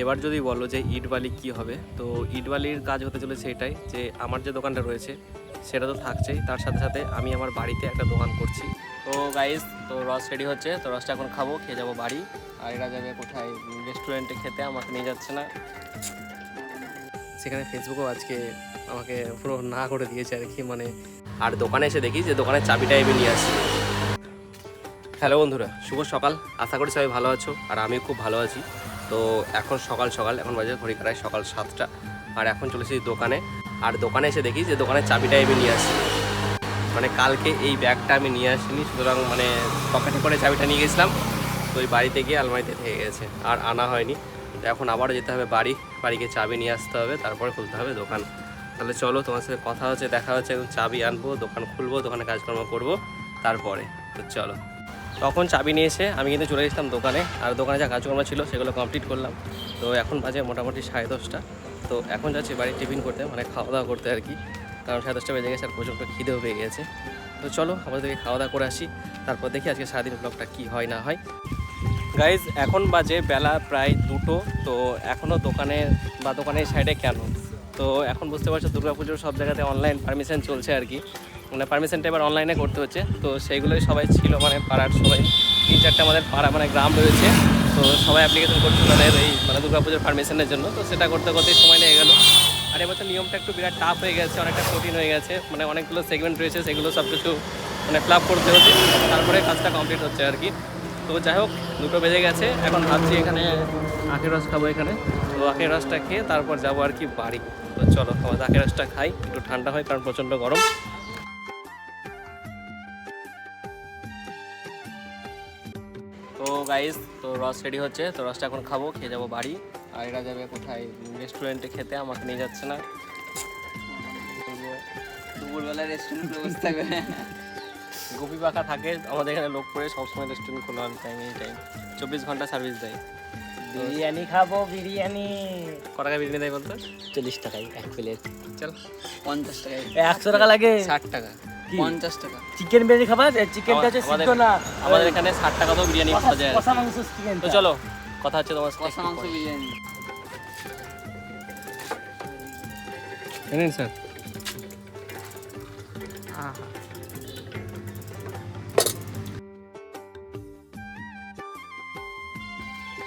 এবার যদি বলো যে ইট বালি কী হবে, তো ইট বালির কাজ হতে চলেছে এটাই যে আমার যে দোকানটা রয়েছে, সেটা তো থাকছেই। তার সাথে সাথে আমি আমার বাড়িতে একটা দোকান করছি। তো গাইস তো রস রেডি হচ্ছে, তো রসটা এখন খাব, খেয়ে যাব বাড়ি। আর এরা যাবে কোথায়? রেস্টুরেন্টে খেতে, আমাকে নিয়ে যাচ্ছে না। সেখানে ফেসবুকও আজকে আমাকে পুরো না করে দিয়েছে আর কি মানে আর দোকানে এসে দেখি যে দোকানের চাবিটা আমি নিয়ে আসি হ্যালো বন্ধুরা, শুভ সকাল। আশা করি সবাই ভালো আছো, আর আমি খুব ভালো আছি। তো এখন সকাল সকাল, এখন বাজে ঘড়ি কাটায় সকাল সাতটা। আর এখন চলেছি দোকানে। আর দোকানে এসে দেখি যে দোকানের চাবিটা আমি নিয়ে আসি মানে কালকে এই ব্যাগটা আমি নিয়ে আসিনি, সুতরাং মানে পকেটে করে চাবিটা নিয়ে গেছিলাম। তো ওই বাড়িতে গিয়ে আলমারিতে থেকে গেছে, আর আনা হয়নি। তো এখন আবারও যেতে হবে বাড়ি। বাড়িকে চাবি নিয়ে আসতে হবে, তারপরে খুলতে হবে দোকান। তাহলে চলো তোমার সাথে কথা হচ্ছে, দেখা হচ্ছে চাবি আনব, দোকান খুলবো, দোকানে কাজকর্ম করব, তারপরে। তো চলো। তখন চাবি নিয়ে এসে আমি কিন্তু চলে গেছিলাম দোকানে। আর দোকানে যা কাজকর্ম ছিল সেগুলো কমপ্লিট করলাম। তো এখন বাজে মোটামুটি সাড়ে দশটা। তো এখন যাচ্ছি বাড়ি টিফিন করতে মানে খাওয়া দাওয়া করতে আর কি। কারণ সাড়ে দশটা বেজে গেছে আর প্রচণ্ড খিদেও পেয়ে গেছে। তো চলো আমাদের থেকে খাওয়া দাওয়া করে আসি। তারপর দেখি আজকে সারাদিন ব্লগটা কী হয়, না হয়। গাইজ এখন বাজে বেলা প্রায় দুটো। তো এখনও দোকানে বা দোকানের সাইডে কেন? তো এখন বুঝতে পারছ, দুর্গাপুজোর সব জায়গাতে অনলাইন পারমিশন চলছে আর কি। মানে পারমিশনটা এবার অনলাইনে করতে হচ্ছে। তো সেইগুলোই সবাই ছিল মানে পাড়ার সবাই। তিন চারটে আমাদের পাড়া মানে গ্রাম রয়েছে। তো সবাই অ্যাপ্লিকেশন করছে তাদের এই মানে দুর্গাপুজোর পারমিশনের জন্য। তো সেটা করতে করতেই সময় লেগে গেলো। আর এবছর নিয়মটা একটু বিরাট টাফ হয়ে গেছে, অনেকটা কঠিন হয়ে গেছে। মানে অনেকগুলো সেগমেন্ট রয়েছে, সেগুলো সব কিছু মানে ফিল আপ করতে হচ্ছে। তারপরে কাজটা কমপ্লিট হচ্ছে আর কি। তো যাই হোক, দুটো বেজে গেছে। এখন ভাবছি এখানে আখের রস খাব এখানে। তো আখের রসটা খেয়ে তারপর যাব আর কি বাড়ি। তো চলো আমাদের আখের রসটা খাই, একটু ঠান্ডা হয় কারণ প্রচণ্ড গরম। তো গাইস তো রস রেডি হচ্ছে, তো রসটা এখন খাব, খেয়ে যাব বাড়ি। আর এরা যাবে কোথায়? রেস্টুরেন্টে খেতে, আমাকে নিয়ে যাচ্ছে না। দুপুরবেলা রেস্টুরেন্ট গোপী পাখা থাকে, আমাদের এখানে লোক করে সবসময় রেস্টুরেন্ট খোলা টাইম এনি টাইম চব্বিশ ঘণ্টা সার্ভিস দেয়। বিরিয়ানি খাব বিরিয়ানি। ক টাকা বিরিয়ানি দেয় বলতো? চল্লিশ টাকায় এক প্লেট। চল। পঞ্চাশ টাকায়। একশো টাকা লাগে? ষাট টাকা। পঞ্চাশ টাকা। চিকেন বিরিয়ানি খাবার চিকেনটা হচ্ছে সিদ্ধ না। আমাদের এখানে ষাট টাকাতেও বিরিয়ানি পাওয়া যায়। কষা মাংস চিকেন তো চলো কথা হচ্ছে তোমার কষা মাংস বিরিয়ানি। জানেন স্যার।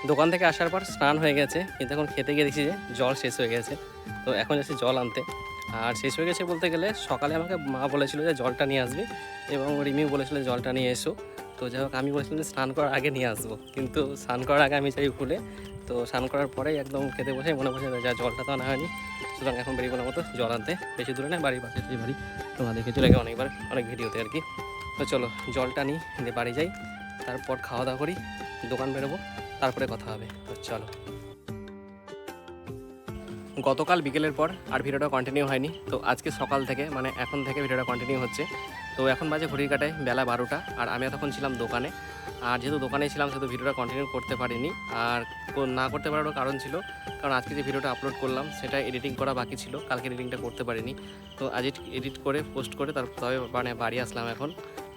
দোকান থেকে আসার পর স্নান হয়ে গেছে, কিন্তু এখন খেতে গিয়ে দেখছি যে জল শেষ হয়ে গেছে। তো এখন যাচ্ছি জল আনতে। আর শেষ হয়ে গেছে বলতে গেলে সকালে আমাকে মা বলেছিল যে জলটা নিয়ে আসবি এবং রিমিও বলেছিল জলটা নিয়ে এসো। তো যাই হোক, আমি বলেছিলাম যে স্নান করার আগে নিয়ে আসব। কিন্তু স্নান করার আগে আমি চাই ভুলে তো স্নান করার পরেই একদম খেতে বসে মনে বসে যা জলটা তো আনা হয়নি। সুতরাং এখন বেরিয়ে মতো জল আনতে। বেশি দূরে না, বাড়ির পাশে যে বাড়ি, তোমরা দেখেছ লাগে অনেকবার, অনেক ভিডিওতে আর কি। তো চলো জলটা নিই দিয়ে বাড়ি যাই। তারপর খাওয়া দাওয়া করি, দোকান বেরোবো। তারপরে কথা হবে। তো চলো। গতকাল বিকেলের পর আর ভিডিওটা কন্টিনিউ হয়নি। তো আজকে সকাল থেকে মানে এখন থেকে ভিডিওটা কন্টিনিউ হচ্ছে। তো এখন বাজে ঘড়ির কাটায় বেলা বারোটা, আর আমি তখন ছিলাম দোকানে। আর যেহেতু দোকানে ছিলাম, সেহেতু ভিডিওটা কন্টিনিউ করতে পারিনি। আর না করতে পারারও কারণ ছিল, কারণ আজকে যে ভিডিওটা আপলোড করলাম, সেটা এডিটিং করা বাকি ছিল। কালকে এডিটিংটা করতে পারিনি। তো আজ এডিট করে পোস্ট করে, তারপর তবে মানে বাড়ি আসলাম এখন।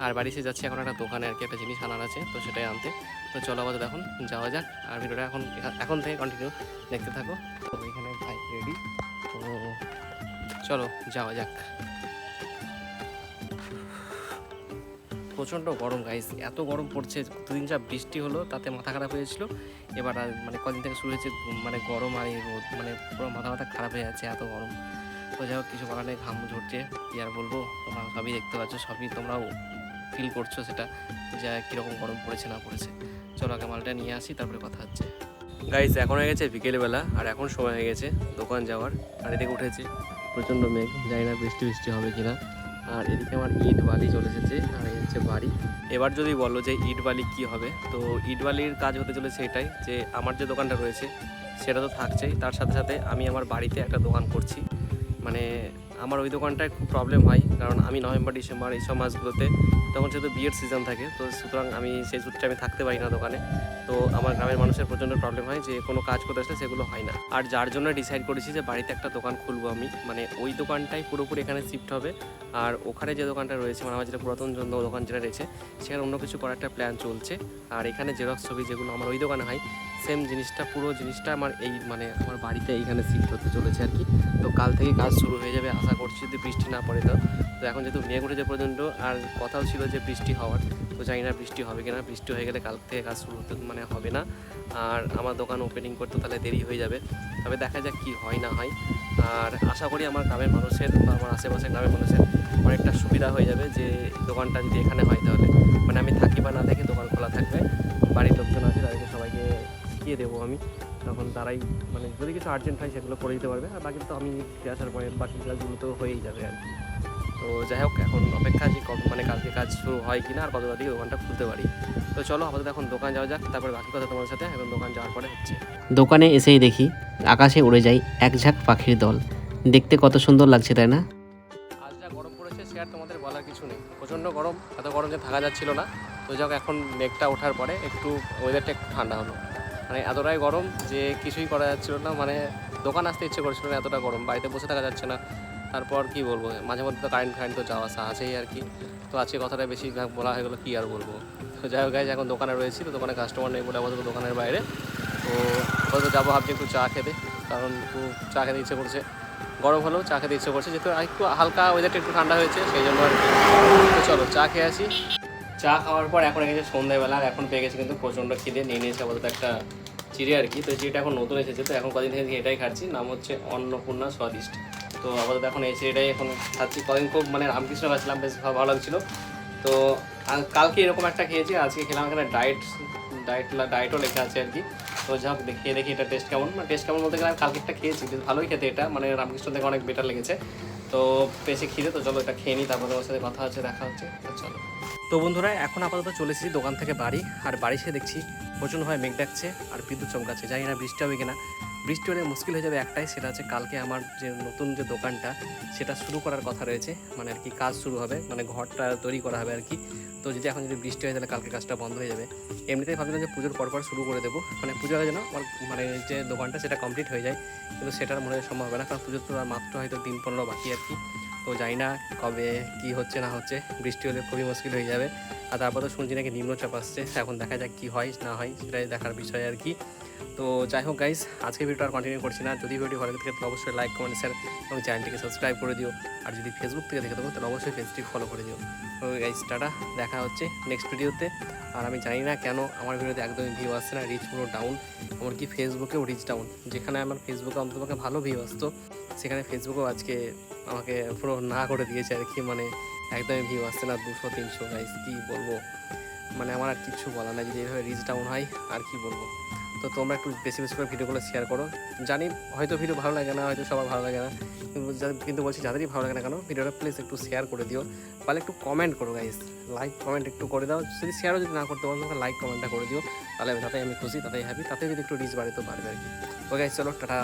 আর বাড়ি এসে যাচ্ছি, এখন একটা দোকানে আর কি একটা জিনিস আনার আছে, তো সেটাই আনতে। তো চলো আপাতত এখন যাওয়া যাক, আর ভিডিওটা এখন এখন থেকে কন্টিনিউ দেখতে থাকো। তো এখানে বাইক রেডি তো চলো যাওয়া যাক। প্রচণ্ড গরম গাইস এত গরম পড়ছে, দুদিন যা বৃষ্টি হলো, তাতে মাথা খারাপ হয়েছিল এবার আর মানে কদিন থেকে শুরু হয়েছে মানে গরম আর এই রোদ মানে পুরো মাথা মাথা খারাপ হয়ে যাচ্ছে এত গরম। তো যাই হোক, কিছু করার নেই, ঘাম ঝরছে, কি আর বলব, তোমরা সবই দেখতে পাচ্ছ, সবই তোমরাও ফিল করছ সেটা, যে কীরকম গরম পড়েছে, না পড়েছে। চলো আগে মালটা নিয়ে আসি, তারপরে কথা হচ্ছে। গাইস এখন হয়ে গেছে বিকেলবেলা, আর এখন সময় হয়ে গেছে দোকান যাওয়ার। আর এদিকে উঠেছে। প্রচণ্ড মেঘ, জানি না বৃষ্টি বৃষ্টি হবে কিনা। আর এদিকে আমার ইট বালি চলে এসেছে, আর এই হচ্ছে বাড়ি। এবার যদি বলো যে ইট বালি কী হবে, তো ইট বালির কাজ হতে চলেছে এটাই, যে আমার যে দোকানটা রয়েছে, সেটা তো থাকছেই। তার সাথে সাথে আমি আমার বাড়িতে একটা দোকান করছি। মানে আমার ওই দোকানটায় খুব প্রবলেম হয়, কারণ আমি নভেম্বর, ডিসেম্বর এইসব মাসগুলোতে তখন যেহেতু বিয়ের সিজন থাকে, তো সুতরাং আমি সেই সূত্রে আমি থাকতে পারি না দোকানে। তো আমার গ্রামের মানুষের প্রচণ্ড প্রবলেম হয় যে কোনো কাজ করতে আসলে সেগুলো হয় না। আর যার জন্য ডিসাইড করেছি যে বাড়িতে একটা দোকান খুলবো আমি মানে ওই দোকানটাই পুরোপুরি এখানে শিফট হবে। আর ওখানে যে দোকানটা রয়েছে মানে আমার যেটা পুরাতন জন্য দোকান যেটা রয়েছে, সেখানে অন্য কিছু করার একটা প্ল্যান চলছে। আর এখানে জেরক্স ছবি যেগুলো আমার ওই দোকানে হয় সেম জিনিসটা, পুরো জিনিসটা আমার এই মানে আমার বাড়িতে এইখানে শিফট হতে চলেছে আর কি। তো কাল থেকে কাজ শুরু হয়ে যাবে, আশা করছি যদি বৃষ্টি না পড়ে তো। তো এখন যেহেতু মেঘ উঠেছে পর্যন্ত আর কথাও ছিল যে বৃষ্টি হওয়ার, তো জানি না বৃষ্টি হবে কিনা, বৃষ্টি হয়ে গেলে কাল থেকে কাজ শুরু হতে মানে হবে না। আর আমার দোকান ওপেনিং করতে তাহলে দেরি হয়ে যাবে। তবে দেখা যাক কি হয় না হয়। আর আশা করি আমার গ্রামের মানুষের বা আমার আশেপাশের গ্রামের মানুষের অনেকটা সুবিধা হয়ে যাবে যে দোকানটা যদি এখানে হয় তাহলে। মানে আমি থাকি বা না থাকি দোকান খোলা থাকবে। বাড়ির লোকজন আছে তাদেরকে সবাইকে শিখিয়ে দেবো আমি। তখন তারাই মানে যদি কিছু আর্জেন্ট হয় সেগুলো করে দিতে পারবে। আর বাকি তো আমি ফিরে আসার পরে বাকি কাজগুলো তো হয়েই যাবে আর কি। তো যাই হোক এখন অপেক্ষা যে মানে কালকে কাজ শুরু হয় কি না আর কতটা দিকে দোকানটা খুলতে পারি। তো চলো আপাতত এখন দোকান যাওয়া যাক তারপরে বাকি কথা তোমার সাথে এখন দোকান যাওয়ার পরে হচ্ছে। দোকানে এসেই দেখি আকাশে উড়ে যায় এক ঝাঁক পাখির দল। দেখতে কত সুন্দর লাগছে তাই না? আজ যা গরম পড়েছে সে আর তোমাদের বলার কিছু নেই। প্রচণ্ড গরম এত গরম যে থাকা যাচ্ছিল না। তো যাক এখন মেঘটা ওঠার পরে একটু ওয়েদারটা একটু ঠান্ডা হলো। মানে এতটাই গরম যে কিছুই করা যাচ্ছিল না মানে দোকান আসতে ইচ্ছে করছিল না এতটা গরম বাড়িতে বসে থাকা যাচ্ছে না। তারপর কি বলব মাঝে মধ্যে তো কারেন্ট ফারেন্ট তো যাওয়া আসা আছেই আর কি। তো আজকে কথাটা বেশি বলা হয়ে গেলো কী আর বলব। তো যাই হোক guys, এখন দোকানে রয়েছি তো দোকানে কাস্টমার নেই বলে আপাতত দোকানের বাইরে। তো আপাতত যাব ভাবছি একটু চা খেতে কারণ একটু চা খেতে ইচ্ছে করছে। গরম হলেও চা খেতে ইচ্ছে করছে যেহেতু একটু হালকা ওয়েদারটা একটু ঠান্ডা হয়েছে সেই জন্য আর কি। তো চলো চা খেয়ে আসি। চা খাওয়ার পর এখন গেছে সন্ধ্যাবেলা আর এখন পেয়ে গেছে কিন্তু প্রচণ্ড খিদে। নিয়ে নিয়েছে আপাতত একটা চিড়ে আর কি তো চিড়িটা এখন নতুন এসেছে তো এখন কদিন থেকে এটাই খাচ্ছি নাম হচ্ছে অন্নপূর্ণা স্বাদিষ্ট। তো আপাতত এখন এই এটাই এখন খাচ্ছি। কদিন খুব মানে রামকৃষ্ণ খাচ্ছিলাম বেশ ভালো লাগছিল। তো কালকে এরকম একটা খেয়েছি, আজকে খেলাম এখানে ডায়েট ডায়েট ডায়েটও লেখা আছে আর কি। তো যা হোক, দেখে, দেখি এটা টেস্ট কেমন। মানে টেস্ট কেমন বলতে গেলে আমি কালকে একটা খেয়েছি, বেশ ভালোই খেতে এটা। মানে রামকৃষ্ণ থেকে অনেক বেটার লেগেছে। তো বেশি খিদে, তো চলো এটা খেয়ে নিই, তারপর তোমার সাথে কথা হচ্ছে, দেখা হচ্ছে চলো। তো বন্ধুরা, এখন আপাতত চলে এসেছি দোকান থেকে বাড়ি। আর বাড়ি এসে দেখছি প্রচণ্ডভাবে মেঘ ডাকছে আর বিদ্যুৎ চমকাচ্ছে। জানি না বৃষ্টি হবে কিনা। বৃষ্টি হলে মুশকিল হয়ে যাবে একটাই, সেটা হচ্ছে কালকে আমার যে নতুন যে দোকানটা, সেটা শুরু করার কথা রয়েছে। মানে আর কি কাজ শুরু হবে মানে ঘরটা তৈরি করা হবে আর কি। তো যদি এখন যদি বৃষ্টি হয়, তাহলে কালকে কাজটা বন্ধ হয়ে যাবে। এমনিতেই ভাবছিলাম যে পুজোর পরপর শুরু করে দেবো। মানে পুজো আগে যেন আমার মানে যে দোকানটা, সেটা কমপ্লিট হয়ে যায়। কিন্তু সেটার মনে হয় সম্ভব হবে না, কারণ পুজোর তো আর মাত্র হয়তো দিন পনেরো বাকি আর কি। তো জানি না কবে কি হচ্ছে, না হচ্ছে, বৃষ্টি হলে খুবই মুশকিল হয়ে যাবে। আর তারপর তো শুনছি নাকি নিম্নচাপ আসছে, এখন দেখা যাক কি হয়, না হয়, সেটাই দেখার বিষয় আর কি। তো যাই হোক গাইস আজকে ভিডিওটা আর কন্টিনিউ করছি না। যদি ভিডিও ভালো থেকে তাহলে অবশ্যই লাইক কমেন্ট শেয়ার এবং চ্যানেলটিকে সাবস্ক্রাইব করে দিও। আর যদি ফেসবুক থেকে দেখে থাকো, তাহলে অবশ্যই পেজটি ফলো করে দিও। তো গাইস টাটা, দেখা হচ্ছে নেক্সট ভিডিওতে আর আমি জানি না কেন আমার ভিডিওতে একদমই ভিউ আসছে না রিচ পুরো ডাউন এমনকি ফেসবুকেও রিচ ডাউন যেখানে আমার ফেসবুকে অন্তত ভালো ভিউ আসতো। সেখানে ফেসবুকেও আজকে আমাকে পুরো না করে দিয়েছে আর কি মানে একদমই ভিউ আসছে না, দুশো, তিনশো গাইস কী বলব? মানে আমার আর কিছু বলা নাই, যদি এভাবে রিচ ডাউন হয়, আর কি বলব? তো তোমরা একটু বেশি বেশি করে ভিডিওগুলো শেয়ার করো। জানি হয়তো ভিডিও ভালো লাগে না, হয়তো সবার ভালো লাগে না, কিন্তু বলছি যাদেরই ভালো লাগে না কেন, ভিডিওটা প্লিজ একটু শেয়ার করে দিও। তাহলে একটু কমেন্ট করো গাইস লাইক কমেন্ট একটু করে দাও। যদি শেয়ারও যদি না করতে পারো, তাহলে লাইক কমেন্টটা করে দিও। তাহলে তাতেই আমি খুশি, তাতেই হ্যাপি তাতে যদি একটু রিচ বাড়িতে পারবে আর কি। ওকে চলো, টাটা।